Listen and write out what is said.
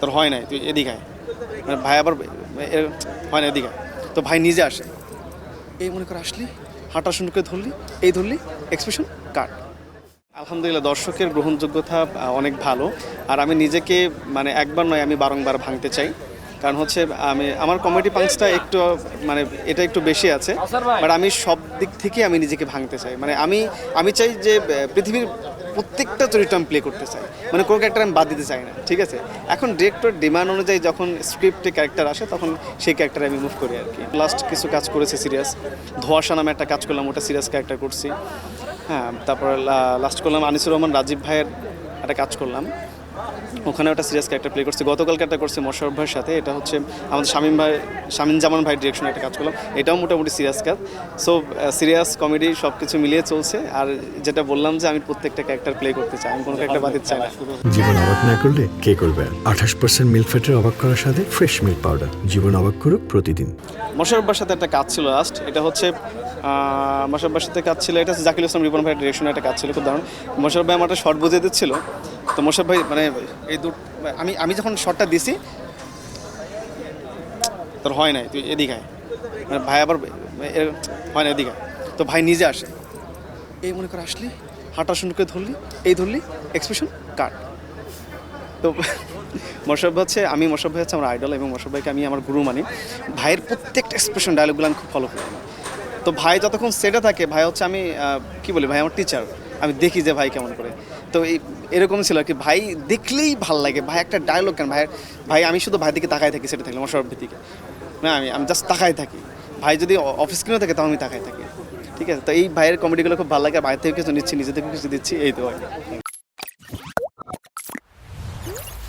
তোর হয় নাই তুই এদিকে আয়। মানে ভাই আবার হয় না এদিকে আয়। তো ভাই নিজে আসে। এই মনে করে আসলি হাঁটা শুরু করে ধরলি এই ধরলি এক্সপ্রেশন কাট আলহামদুলিল্লাহ দর্শকের গ্রহণযোগ্যতা অনেক ভালো। আর আমি নিজেকে মানে একবার নয় আমি বারংবার ভাঙতে চাই। কারণ হচ্ছে আমি আমার কমেডি পাঞ্চটা একটু মানে এটা একটু বেশি আছে। বাট আমি সব দিক থেকে আমি নিজেকে ভাঙতে চাই। মানে আমি আমি চাই যে পৃথিবীর প্রত্যেকটা চরিত্র আমি প্লে করতে চাই। মানে কোনো ক্যারেক্টার আমি বাদ দিতে চাই না, ঠিক আছে? এখন ডিরেক্টর ডিমান্ড অনুযায়ী যখন স্ক্রিপ্টে ক্যারেক্টার আসে, তখন সেই ক্যারেক্টারে আমি মুভ করি আর কি লাস্ট কিছু কাজ করেছে সিরিয়াস ধোয়াশা নামে একটা কাজ করলাম, ওটা সিরিয়াস ক্যারেক্টার করছি। হ্যাঁ তারপরে লাস্ট করলাম আনিসুর রহমান, রাজীব ভাইয়ের একটা কাজ করলাম। ওখানে একটা সিরিয়াস ক্যারেক্টার প্লে করছি। গতকালকে একটা করছি মোশারফ ভাইয়ের সাথে। এটা হচ্ছে আমাদের শামীম ভাই শামীম জামান ভাই ডিরেকশনে একটা কাজ করলাম। এটাও মোটামুটি সিরিয়াস কাজ। সো সিরিয়াস কমেডি সব কিছু মিলিয়ে চলছে। আর যেটা বললাম যে আমি প্রত্যেকটা ক্যারেক্টার প্লে করতে চাই। আমি কোনো ক্যারেক্টার বাদ দিতে চাই না। জীবন অবাক না করলে কে করবে? আঠাশ পার্সেন্ট মিল্ক ফ্যাটের অবাক করার সাথে ফ্রেশ মিল্ক পাউডার জীবন অবাক করুক প্রতিদিন। মোশারফের সাথে একটা কাজ ছিল লাস্ট এটা হচ্ছে মোশারফের সাথে কাজ ছিল। এটা হচ্ছে জাকির ইসলাম রিপন ভাইয়ের ডিরেকশনে একটা কাজ ছিল। খুব দারুণ। মোশারফ ভাই আমার একটা শর্ট বুঝিয়ে দিচ্ছিল। তো মোশারফ ভাই মানে এই দু আমি আমি যখন শটটা দিছি, তোর হয় নাই, তুই এদিকে মানে ভাই আবার হয় না এদিকে। তো ভাই নিজে আসে। এই মনে করে আসলি, হাঁটা শুরু করে ধরলি, এই ধরলি এক্সপ্রেশন কাট তো মোশারফ হচ্ছে, আমি মোশারফ ভাই হচ্ছে আমার আইডল এবং মোশারফ ভাইকে আমি আমার গুরু মানি। ভাইয়ের প্রত্যেকটা এক্সপ্রেশন ডায়লগগুলো আমি খুব ফলো করি। তো ভাই যতক্ষণ সেটে থাকে, ভাই হচ্ছে আমি কি বলি, ভাই আমার টিচার আমি দেখি যে ভাই কেমন করে। তো এই এরকম ছিল কি, ভাই দেখলেই ভালো লাগে। ভাই একটা ডায়লগ কেন, ভাই ভাই আমি শুধু ভাই দিকে তাকাই থাকি, সেটা থাকলে সব দিকে না, আমি আমি জাস্ট তাকায় থাকি। ভাই যদি অফিস কিনে থাকে, তাও আমি তাকাই থাকি। ঠিক আছে? তো এই ভাইয়ের কমেডিগুলো খুব ভালো লাগে বাইরে থেকে কিছু নিচ্ছি নিজে থেকে কিছু দিচ্ছি, এই তো।